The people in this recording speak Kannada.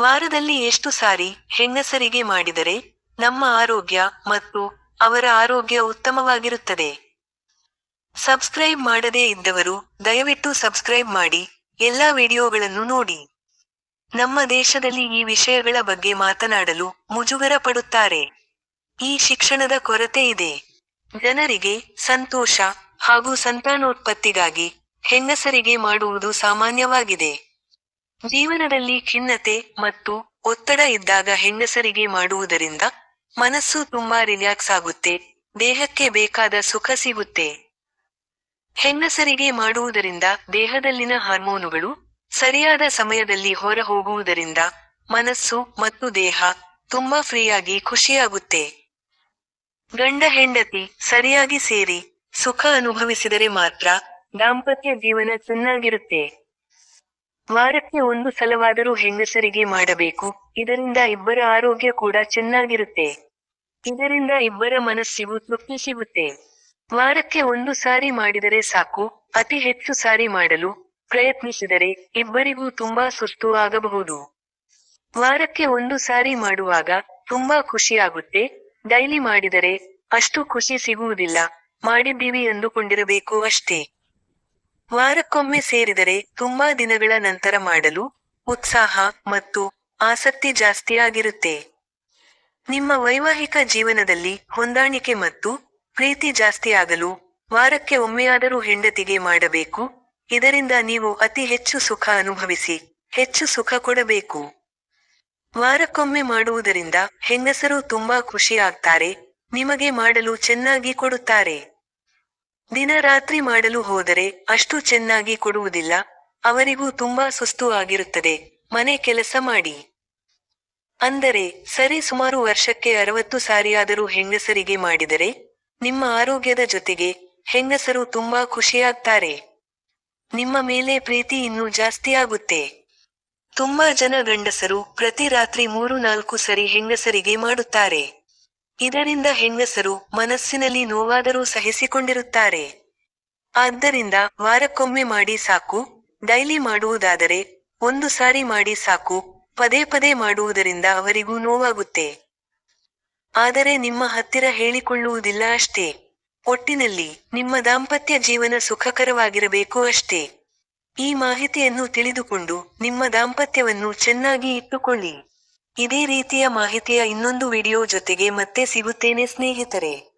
ವಾರದಲ್ಲಿ ಎಷ್ಟು ಸಾರಿ ಹೆಂಗಸರಿಗೆ ಮಾಡಿದರೆ ನಮ್ಮ ಆರೋಗ್ಯ ಮತ್ತು ಅವರ ಆರೋಗ್ಯ ಉತ್ತಮವಾಗಿರುತ್ತದೆ. ಸಬ್ಸ್ಕ್ರೈಬ್ ಮಾಡದೇ ಇದ್ದವರು ದಯವಿಟ್ಟು ಸಬ್ಸ್ಕ್ರೈಬ್ ಮಾಡಿ, ಎಲ್ಲಾ ವಿಡಿಯೋಗಳನ್ನು ನೋಡಿ. ನಮ್ಮ ದೇಶದಲ್ಲಿ ಈ ವಿಷಯಗಳ ಬಗ್ಗೆ ಮಾತನಾಡಲು ಮುಜುಗರ ಪಡುತ್ತಾರೆ. ಈ ಶಿಕ್ಷಣದ ಕೊರತೆ ಇದೆ. ಜನರಿಗೆ ಸಂತೋಷ ಹಾಗೂ ಸಂತಾನೋತ್ಪತ್ತಿಗಾಗಿ ಹೆಂಗಸರಿಗೆ ಮಾಡುವುದು ಸಾಮಾನ್ಯವಾಗಿದೆ. ಜೀವನದಲ್ಲಿ ಖಿನ್ನತೆ ಮತ್ತು ಒತ್ತಡ ಇದ್ದಾಗ ಹೆಂಗಸರಿಗೆ ಮಾಡುವುದರಿಂದ ಮನಸ್ಸು ತುಂಬಾ ರಿಲ್ಯಾಕ್ಸ್ ಆಗುತ್ತೆ, ದೇಹಕ್ಕೆ ಬೇಕಾದ ಸುಖ ಸಿಗುತ್ತೆ. ಹೆಂಗಸರಿಗೆ ಮಾಡುವುದರಿಂದ ದೇಹದಲ್ಲಿನ ಹಾರ್ಮೋನುಗಳು ಸರಿಯಾದ ಸಮಯದಲ್ಲಿ ಹೊರ ಹೋಗುವುದರಿಂದ ಮನಸ್ಸು ಮತ್ತು ದೇಹ ತುಂಬಾ ಫ್ರೀಯಾಗಿ ಖುಷಿಯಾಗುತ್ತೆ. ಗಂಡ ಹೆಂಡತಿ ಸರಿಯಾಗಿ ಸೇರಿ ಸುಖ ಅನುಭವಿಸಿದರೆ ಮಾತ್ರ ದಾಂಪತ್ಯ ಜೀವನ ಚೆನ್ನಾಗಿರುತ್ತೆ. ವಾರಕ್ಕೆ ಒಂದು ಸಲವಾದರೂ ಹೆಂಗಸರಿಗೆ ಮಾಡಬೇಕು. ಇದರಿಂದ ಇಬ್ಬರ ಆರೋಗ್ಯ ಕೂಡ ಚೆನ್ನಾಗಿರುತ್ತೆ. ಇದರಿಂದ ಇಬ್ಬರ ಮನಸ್ಸಿಗೂ ತೃಪ್ತಿ ಸಿಗುತ್ತೆ. ವಾರಕ್ಕೆ ಒಂದು ಸಾರಿ ಮಾಡಿದರೆ ಸಾಕು. ಅತಿ ಹೆಚ್ಚು ಸಾರಿ ಮಾಡಲು ಪ್ರಯತ್ನಿಸಿದರೆ ಇಬ್ಬರಿಗೂ ತುಂಬಾ ಸುಸ್ತು ಆಗಬಹುದು. ವಾರಕ್ಕೆ ಒಂದು ಸಾರಿ ಮಾಡುವಾಗ ತುಂಬಾ ಖುಷಿ ಆಗುತ್ತೆ. ಡೈಲಿ ಮಾಡಿದರೆ ಅಷ್ಟು ಖುಷಿ ಸಿಗುವುದಿಲ್ಲ. ಮಾಡಿದ್ದೀವಿ ಎಂದುಕೊಂಡಿರಬೇಕು ಅಷ್ಟೇ. ವಾರಕ್ಕೊಮ್ಮೆ ಸೇರಿದರೆ ತುಂಬಾ ದಿನಗಳ ನಂತರ ಮಾಡಲು ಉತ್ಸಾಹ ಮತ್ತು ಆಸಕ್ತಿ ಜಾಸ್ತಿಯಾಗಿರುತ್ತೆ. ನಿಮ್ಮ ವೈವಾಹಿಕ ಜೀವನದಲ್ಲಿ ಹೊಂದಾಣಿಕೆ ಮತ್ತು ಪ್ರೀತಿ ಜಾಸ್ತಿಯಾಗಲು ವಾರಕ್ಕೆ ಒಮ್ಮೆಯಾದರೂ ಹೆಂಡತಿಗೆ ಮಾಡಬೇಕು. ಇದರಿಂದ ನೀವು ಅತಿ ಹೆಚ್ಚು ಸುಖ ಅನುಭವಿಸಿ ಹೆಚ್ಚು ಸುಖ ಕೊಡಬೇಕು. ವಾರಕ್ಕೊಮ್ಮೆ ಮಾಡುವುದರಿಂದ ಹೆಂಗಸರು ತುಂಬಾ ಖುಷಿಯಾಗ್ತಾರೆ ನಿಮಗೆ ಮಾಡಲು ಚೆನ್ನಾಗಿ ಕೊಡುತ್ತಾರೆ. ದಿನ ರಾತ್ರಿ ಮಾಡಲು ಹೋದರೆ ಅಷ್ಟು ಚೆನ್ನಾಗಿ ಕೊಡುವುದಿಲ್ಲ, ಅವರಿಗೂ ತುಂಬಾ ಸುಸ್ತು ಆಗಿರುತ್ತದೆ, ಮನೆ ಕೆಲಸ ಮಾಡಿ. ಅಂದರೆ, ಸರಿ ಸುಮಾರು ವರ್ಷಕ್ಕೆ ಅರವತ್ತು ಸಾರಿಯಾದರೂ ಹೆಂಗಸರಿಗೆ ಮಾಡಿದರೆ, ನಿಮ್ಮ ಆರೋಗ್ಯದ ಜೊತೆಗೆ ಹೆಂಗಸರು ತುಂಬಾ ಖುಷಿಯಾಗ್ತಾರೆ. ನಿಮ್ಮ ಮೇಲೆ ಪ್ರೀತಿ ಇನ್ನೂ ಜಾಸ್ತಿ ಆಗುತ್ತೆ. ತುಂಬಾ ಜನ ಗಂಡಸರು ಪ್ರತಿ ರಾತ್ರಿ ಮೂರು ನಾಲ್ಕು ಸರಿ ಹೆಂಗಸರಿಗೆ ಮಾಡುತ್ತಾರೆ. ಇದರಿಂದ ಹೆಂಗಸರು ಮನಸ್ಸಿನಲ್ಲಿ ನೋವಾದರೂ ಸಹಿಸಿಕೊಂಡಿರುತ್ತಾರೆ. ಆದ್ದರಿಂದ ವಾರಕ್ಕೊಮ್ಮೆ ಮಾಡಿ ಸಾಕು, ಡೈಲಿ ಮಾಡುವುದಾದರೆ ಒಂದು ಸಾರಿ ಮಾಡಿ ಸಾಕು, ಪದೇ ಪದೇ ಮಾಡುವುದರಿಂದ ಅವರಿಗೂ ನೋವಾಗುತ್ತೆ. ಆದರೆ ನಿಮ್ಮ ಹತ್ತಿರ ಹೇಳಿಕೊಳ್ಳುವುದಿಲ್ಲ ಅಷ್ಟೇ. ಒಟ್ಟಿನಲ್ಲಿ ನಿಮ್ಮ ದಾಂಪತ್ಯ ಜೀವನ ಸುಖಕರವಾಗಿರಬೇಕು ಅಷ್ಟೇ. ಈ ಮಾಹಿತಿಯನ್ನು ತಿಳಿದುಕೊಂಡು ನಿಮ್ಮ ದಾಂಪತ್ಯವನ್ನು ಚೆನ್ನಾಗಿ ಇಟ್ಟುಕೊಳ್ಳಿ. ಇದೇ ರೀತಿಯ ಮಾಹಿತಿಯ ಇನ್ನೊಂದು ವಿಡಿಯೋ ಜೊತೆಗೆ ಮತ್ತೆ ಸಿಗುತ್ತೇನೆ ಸ್ನೇಹಿತರೆ.